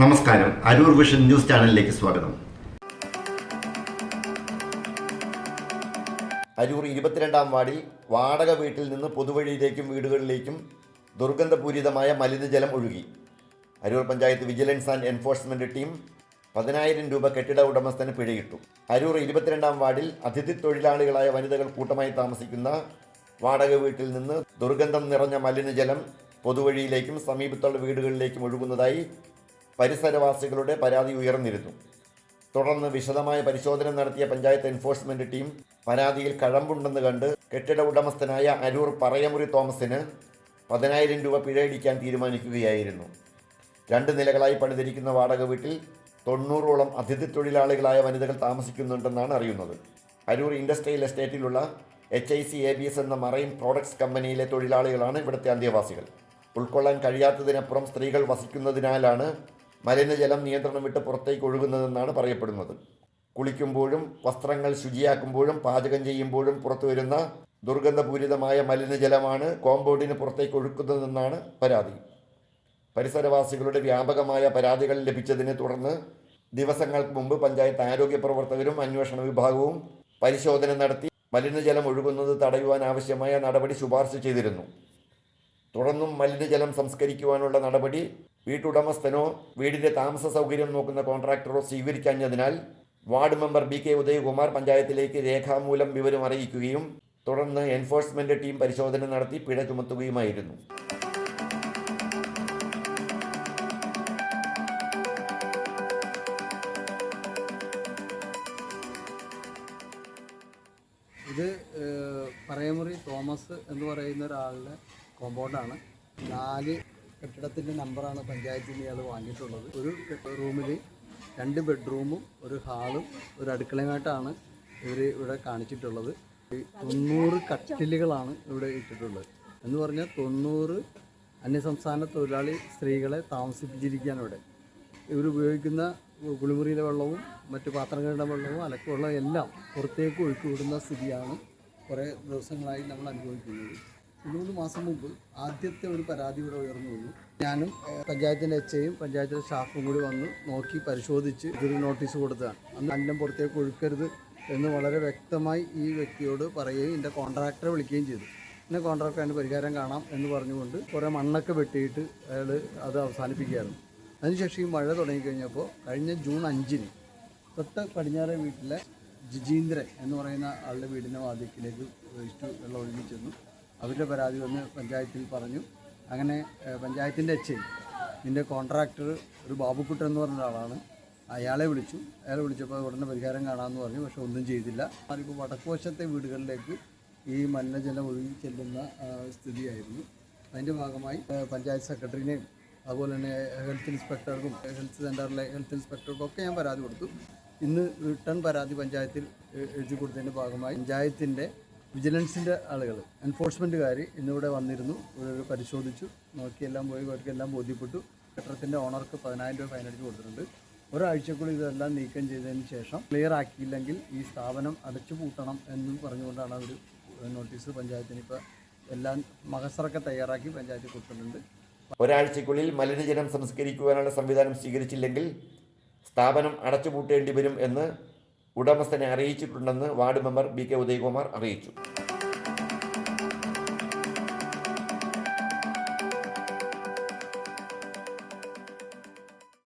നമസ്കാരം. Aroor vision news ചാനലിലേക്ക് സ്വാഗതം. അരൂർ ഇരുപത്തിരണ്ടാം വാർഡിൽ വാടക വീട്ടിൽ നിന്ന് പൊതുവഴിയിലേക്കും വീടുകളിലേക്കും ദുർഗന്ധപൂരിതമായ മലിനജലം ഒഴുകി. Aroor panchayat vigilance and enforcement team പതിനായിരം രൂപ കെട്ടിട ഉടമസ്ഥന് പിഴയിട്ടു. അരൂർ ഇരുപത്തിരണ്ടാം വാർഡിൽ അതിഥി തൊഴിലാളികളായ വനിതകൾ കൂട്ടമായി താമസിക്കുന്ന വാടക വീട്ടിൽ നിന്ന് ദുർഗന്ധം നിറഞ്ഞ മലിനജലം പൊതുവഴിയിലേക്കും സമീപത്തുള്ള വീടുകളിലേക്കും ഒഴുകുന്നതായി പരിസരവാസികളുടെ പരാതി ഉയർന്നിരുന്നു. തുടർന്ന് വിശദമായ പരിശോധന നടത്തിയ പഞ്ചായത്ത് എൻഫോഴ്സ്മെന്റ് ടീം പരാതിയിൽ കഴമ്പുണ്ടെന്ന് കണ്ട് കെട്ടിട ഉടമസ്ഥനായ അരൂർ പറയമുറി തോമസിന് പതിനായിരം രൂപ പിഴയടിക്കാൻ തീരുമാനിക്കുകയായിരുന്നു. രണ്ട് നിലകളായി പണിതിരിക്കുന്ന വാടക വീട്ടിൽ തൊണ്ണൂറോളം അതിഥി തൊഴിലാളികളായ വനിതകൾ താമസിക്കുന്നുണ്ടെന്നാണ് അറിയുന്നത്. Aroor industrial എസ്റ്റേറ്റിലുള്ള H I C A B S എന്ന മറൈൻ പ്രോഡക്ട്സ് കമ്പനിയിലെ തൊഴിലാളികളാണ് ഇവിടുത്തെ അന്ത്യവാസികൾ. ഉൾക്കൊള്ളാൻ കഴിയാത്തതിനപ്പുറം സ്ത്രീകൾ വസിക്കുന്നതിനാലാണ് മലിനജലം നിയന്ത്രണം വിട്ട് പുറത്തേക്ക് ഒഴുകുന്നതെന്നാണ് പറയപ്പെടുന്നത്. കുളിക്കുമ്പോഴും വസ്ത്രങ്ങൾ ശുചിയാക്കുമ്പോഴും പാചകം ചെയ്യുമ്പോഴും പുറത്തു വരുന്ന ദുർഗന്ധപൂരിതമായ മലിനജലമാണ് കോമ്പൗണ്ടിന് പുറത്തേക്ക് ഒഴുക്കുന്നതെന്നാണ് പരാതി. പരിസരവാസികളുടെ വ്യാപകമായ പരാതികൾ ലഭിച്ചതിനെ തുടർന്ന് ദിവസങ്ങൾക്ക് മുമ്പ് പഞ്ചായത്ത് ആരോഗ്യ പ്രവർത്തകരും അന്വേഷണ വിഭാഗവും പരിശോധന നടത്തി മലിനജലം ഒഴുകുന്നത് തടയുവാൻ ആവശ്യമായ നടപടി ശുപാർശ ചെയ്തിരുന്നു. തുടർന്നും മലിനജലം സംസ്കരിക്കുവാനുള്ള നടപടി വീട്ടുടമസ്ഥനോ വീടിന്റെ താമസ സൗകര്യം നോക്കുന്ന കോൺട്രാക്ടറോ സ്വീകരിക്കാഞ്ഞതിനാൽ ward member B K Udayakumar പഞ്ചായത്തിലേക്ക് രേഖാമൂലം വിവരം അറിയിക്കുകയും തുടർന്ന് എൻഫോഴ്സ്മെന്റ് ടീം പരിശോധന നടത്തി പിഴ ചുമത്തുകയുമായിരുന്നു. ഇത് പറയമുറി തോമസ് എന്ന് പറയുന്ന ഒരാളുടെ കോമ്പൗണ്ടാണ്. നാല് കെട്ടിടത്തിന്റെ നമ്പറാണ് പഞ്ചായത്തിൽ നിന്ന് ഇയാൾ വാങ്ങിയിട്ടുള്ളത്. ഒരു റൂമിൽ രണ്ട് ബെഡ്റൂമും ഒരു ഹാളും ഒരു അടുക്കളയുമായിട്ടാണ് ഇവർ ഇവിടെ കാണിച്ചിട്ടുള്ളത്. തൊണ്ണൂറ് കട്ടിലുകളാണ് ഇവിടെ ഇട്ടിട്ടുള്ളത്. എന്ന് പറഞ്ഞാൽ തൊണ്ണൂറ് അന്യസംസ്ഥാന തൊഴിലാളി സ്ത്രീകളെ താമസിപ്പിച്ചിരിക്കുകയാണ് ഇവിടെ. ഇവർ ഉപയോഗിക്കുന്ന കുളിമുറിയിലെ വെള്ളവും മറ്റ് പാത്രങ്ങളുടെ വെള്ളവും അലക്കുവെള്ളവും എല്ലാം പുറത്തേക്ക് ഒഴുക്കി വിടുന്ന സ്ഥിതിയാണ് കുറേ ദിവസങ്ങളായി നമ്മൾ അനുഭവിക്കുന്നത്. മൂന്ന് മാസം മുമ്പ് ആദ്യത്തെ ഒരു പരാതി ഇവിടെ ഉയർന്നു വന്നു ഞാനും പഞ്ചായത്തിന്റെ എച്ച് ഐയും പഞ്ചായത്തിലെ സ്റ്റാഫും കൂടി വന്ന് നോക്കി പരിശോധിച്ച് ഇതൊരു നോട്ടീസ് കൊടുത്തതാണ്. അന്ന് അന്നം പുറത്തേക്ക് ഒഴുക്കരുത് എന്ന് വളരെ വ്യക്തമായി ഈ വ്യക്തിയോട് പറയുകയും എന്റെ കോൺട്രാക്ടറെ വിളിക്കുകയും ചെയ്തു. പിന്നെ കോൺട്രാക്ടർ അതിന് പരിഹാരം കാണാം എന്ന് പറഞ്ഞുകൊണ്ട് കുറേ മണ്ണൊക്കെ വെട്ടിയിട്ട് അയാൾ അത് അവസാനിപ്പിക്കുകയായിരുന്നു. അതിനുശേഷം ഈ മഴ തുടങ്ങിക്കഴിഞ്ഞപ്പോൾ കഴിഞ്ഞ ജൂൺ അഞ്ചിന് തൊട്ട് പടിഞ്ഞാറേ വീട്ടിലെ ജിജീന്ദ്രൻ എന്ന് പറയുന്ന ആളുടെ വീടിന്റെ വാതിക്കിലേക്ക് വെള്ളം ഒഴുകി ചെന്നു. അവരുടെ പരാതി വന്ന് പഞ്ചായത്തിൽ പറഞ്ഞു. അങ്ങനെ പഞ്ചായത്തിന്റെ എച്ച് ഇതിന്റെ കോൺട്രാക്ടർ ഒരു ബാബുക്കുട്ടൻ എന്ന് പറഞ്ഞ ഒരാളാണ്. അയാളെ വിളിച്ചു. അയാളെ വിളിച്ചപ്പോൾ ഉടനെ പരിഹാരം കാണാമെന്ന് പറഞ്ഞു പക്ഷെ ഒന്നും ചെയ്തില്ല. അതിപ്പോൾ വടക്കുവശത്തെ വീടുകളിലേക്ക് ഈ മലിനജലം ഒഴുകി ചെല്ലുന്ന സ്ഥിതിയായിരുന്നു. അതിന്റെ ഭാഗമായി പഞ്ചായത്ത് സെക്രട്ടറിനെയും അതുപോലെ തന്നെ ഹെൽത്ത് ഇൻസ്പെക്ടർക്കും ഹെൽത്ത് സെന്ററിലെ ഹെൽത്ത് ഇൻസ്പെക്ടർക്കും ഒക്കെ ഞാൻ പരാതി കൊടുത്തു. ഇന്ന് റിട്ടേൺ പരാതി പഞ്ചായത്തിൽ എഴുതി കൊടുത്തതിന്റെ ഭാഗമായി. പഞ്ചായത്തിന്റെ വിജിലൻസിന്റെ ആളുകൾ എൻഫോഴ്സ്മെന്റുകാർ ഇന്നിവിടെ വന്നിരുന്നു ഇവിടെ പരിശോധിച്ചു നോക്കിയെല്ലാം പോയി അവർക്കെല്ലാം ബോധ്യപ്പെട്ടു. കെട്ടിടത്തിന്റെ ഓണർക്ക് പതിനായിരം രൂപ ഫൈൻ അടിച്ച് കൊടുത്തിട്ടുണ്ട്. ഒരാഴ്ചക്കുള്ളിൽ ഇതെല്ലാം നീക്കം ചെയ്തതിന് ശേഷം ക്ലിയർ ആക്കിയില്ലെങ്കിൽ ഈ സ്ഥാപനം അടച്ചു പൂട്ടണം എന്ന് പറഞ്ഞുകൊണ്ടാണ് അവർ നോട്ടീസ് പഞ്ചായത്തിന് ഇപ്പോൾ എല്ലാം മഹസറൊക്കെ തയ്യാറാക്കി പഞ്ചായത്തിൽ കൊടുത്തിട്ടുണ്ട്. ഒരാഴ്ചക്കുള്ളിൽ മലിനജലം സംസ്കരിക്കുവാനുള്ള സംവിധാനം സ്വീകരിച്ചില്ലെങ്കിൽ സ്ഥാപനം അടച്ചുപൂട്ടേണ്ടി വരും എന്ന് ഉടമസ്ഥനെ അറിയിച്ചിട്ടുണ്ടെന്ന് ward member B K Udayakumar അറിയിച്ചു